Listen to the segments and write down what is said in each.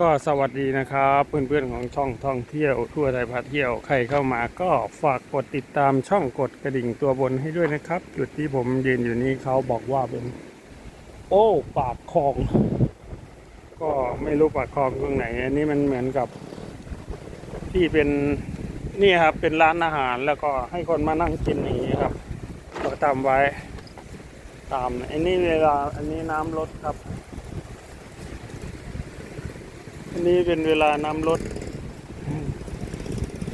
ก็สวัสดีนะครับ เพื่อนๆของช่องท่องเที่ยวทั่วไทยพาเที่ยวใครเข้ามาก็ฝากกดติดตามช่องกดกระดิ่งตัวบนให้ด้วยนะครับ จุดที่ผมยืนอยู่นี้เขาบอกว่าเป็น โอ้ปากคลอง ก็ไม่รู้ปากคลองตรงไหนอันนี้มันเหมือนกับ ที่เป็นนี่ครับเป็นร้านอาหารแล้วก็ให้คนมานั่งกินอย่างนี้ครับก็ทำไว้ ตามอันนี้เวลาอันนี้น้ำลดครับ อันนี้เป็นเวลาน้ำลด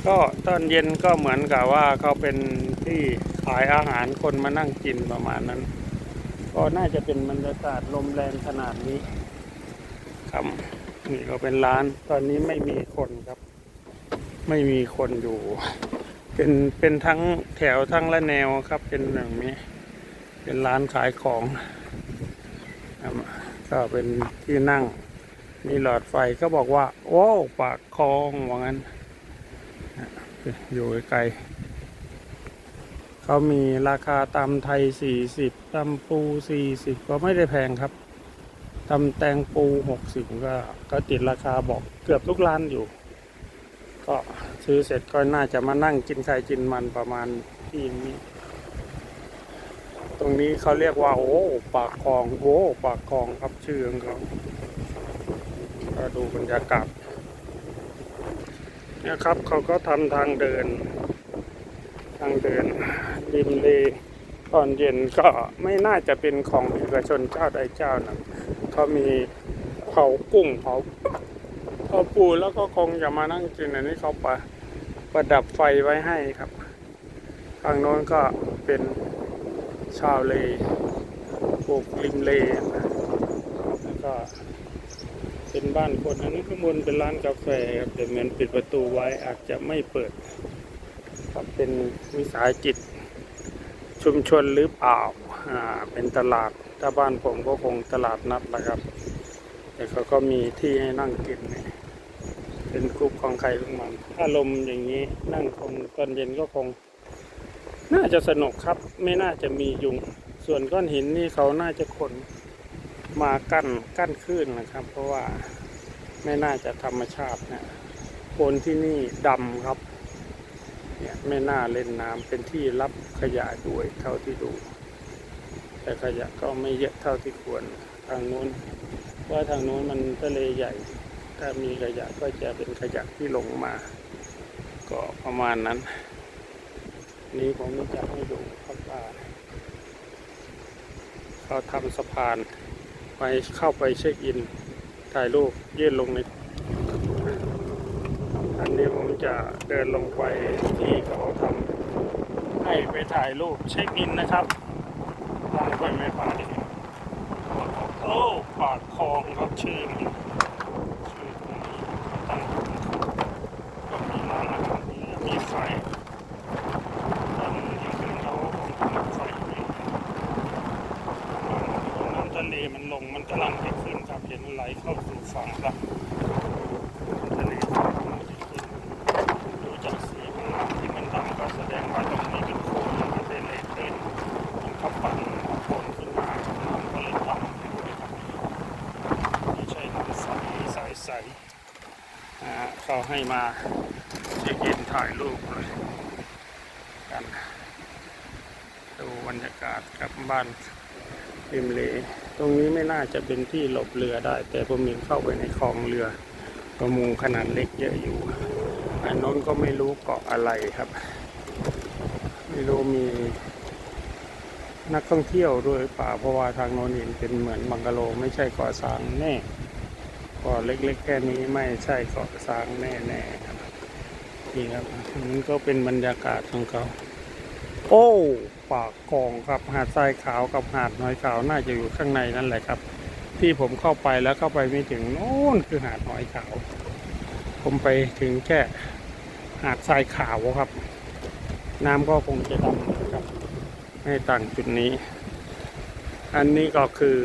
ก็ตอนเย็นก็เหมือนกับว่าเขาเป็นที่ขายอาหารคนมานั่งกินประมาณนั้น ก็น่าจะเป็นบรรยากาศลมแรงขนาดนี้ครับนี่ก็เป็นร้าน ตอนนี้ไม่มีคนครับ ไม่มีคนอยู่ เป็นเป็นทั้งแถวทั้งละแนวครับ เป็นอย่างนี้ เป็นร้านขายของก็เป็นที่นั่ง มีหลอดไฟก็บอกว่า โอ้ปากคลองว่างั้น อยู่ไกลๆเขามีราคาตำไทยสี่สิบตำปูสี่สิบก็ไม่ได้แพงครับตำแตงปูหกสิบก็ก็ติดราคาบอกเกือบทุกร้านอยู่ ก็ซื้อเสร็จก็น่าจะมานั่งกินไข่กินมันประมาณที่นี้ตรงนี้เขาเรียกว่า โอ้ ปากคลอง โอ้ ปากคลองครับชื่อของเขา ก็ดูบรรยากาศนี่ยครับเขาก็ทำทางเดิน ทางเดินริมเลตอนเย็นก็ไม่น่าจะเป็นของเอกชนเจ้าใดเจ้านะเขามีเผากุ้งเผาเผาปูแล้วก็คงจะมานั่งกินอันนี้เขาประประดับไฟไว้ให้ครับทางโน้นก็เป็นชาวเลปลูกริมเลแล้วก็ เป็นบ้านคนอันนี้ข้างบนเป็นร้านกาแฟครับแต่เหมือนปิดประตูไว้อาจจะไม่เปิด ครับเป็นวิสาหกิจชุมชนหรือเปล่าอ่า เป็นตลาดถ้าบ้านผมก็คงตลาดนัดแหละครับ แต่เขาก็มีที่ให้นั่งกินเนี่ยเป็นกลุ่มของใครของมันถ้าลมอย่างนี้นั่งคงตอนเย็นก็คง น่าจะสนุกครับ ไม่น่าจะมียุง ส่วนก้อนหินนี่เขาน่าจะขน มากั้นกั้นคลื่นนะครับ เพราะว่าไม่น่าจะธรรมชาตินะโคนที่นี่ดำครับเนี่ยไม่น่าเล่นน้ำเป็นที่รับขยะด้วยเท่าที่ดู แต่ขยะก็ไม่เยอะเท่าที่ควรทางนู้นว่าทางนู้นมันทะเลใหญ่ ถ้ามีขยะก็จะเป็นขยะที่ลงมา ก็ประมาณนั้น นี้ผมจะให้ดูครับว่าเขาทำสะพาน ไปเข้าไปเช็คอิน ถ่ายรูปยื่นลงในอันนี้ผมจะเดินลงไปที่เขาทำให้ไปถ่ายรูปเช็คอินนะครับมองไปไม่ผ่านโอ้ปากคลองครับชื่อมันชื่อตรงนี้ตั้งก็มีร้านอาหารนี้มีไฟตอนนี้คือเขาคงทำไฟอยู่ น้ำทะ เลมันลงมันกำลังจะขึ้นครับเห็นไหลเข้าสู่ฝั่งครับน้ำทะเลกำลังจะขึ้นดูจากสีของน้ำที่มันดำก็แสดงว่าตรงนี้เป็นโคลนมันเป็นเลเต้นมันขับปั่นโคลนขึ้นมาน้ำก็เลยดำนะครับไม่ใช่น้ำใสใสใสอ่าเขาให้มาเช็คอินถ่ายรูปเลยกันดูบรรยากาศกับบ้าน ริมเลตรงนี้ไม่น่าจะเป็นที่หลบเรือได้ แต่ผมเห็นเข้าไปในคลองเรือประมงขนาดเล็กเยอะอยู่อันโน้นก็ไม่รู้เกาะอะไรครับ ไม่รู้มีนักท่องเที่ยวด้วยป่าเพราะว่าทางโน้นเห็นเป็นเหมือนบังกะโลไม่ใช่เกาะสางแน่เกาะเล็กๆแค่นี้ไม่ใช่เกาะสางแน่ๆครับนี่ครับนี่ก็เป็นบรรยากาศของเขา โอ้ปากคลองครับหาดทรายขาวกับหาดน้อยขาวน่าจะอยู่ข้างในนั่นแหละครับ ที่ผมเข้าไปแล้วเข้าไปไม่ถึงโน่นคือหาดน้อยขาว ผมไปถึงแค่หาดทรายขาวครับ น้ำก็คงจะดำนะครับไม่ต่างจุดนี้ อันนี้ก็คือ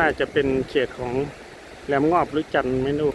น่าจะเป็นเขตของแหลมงอบหรือจันไม่รู้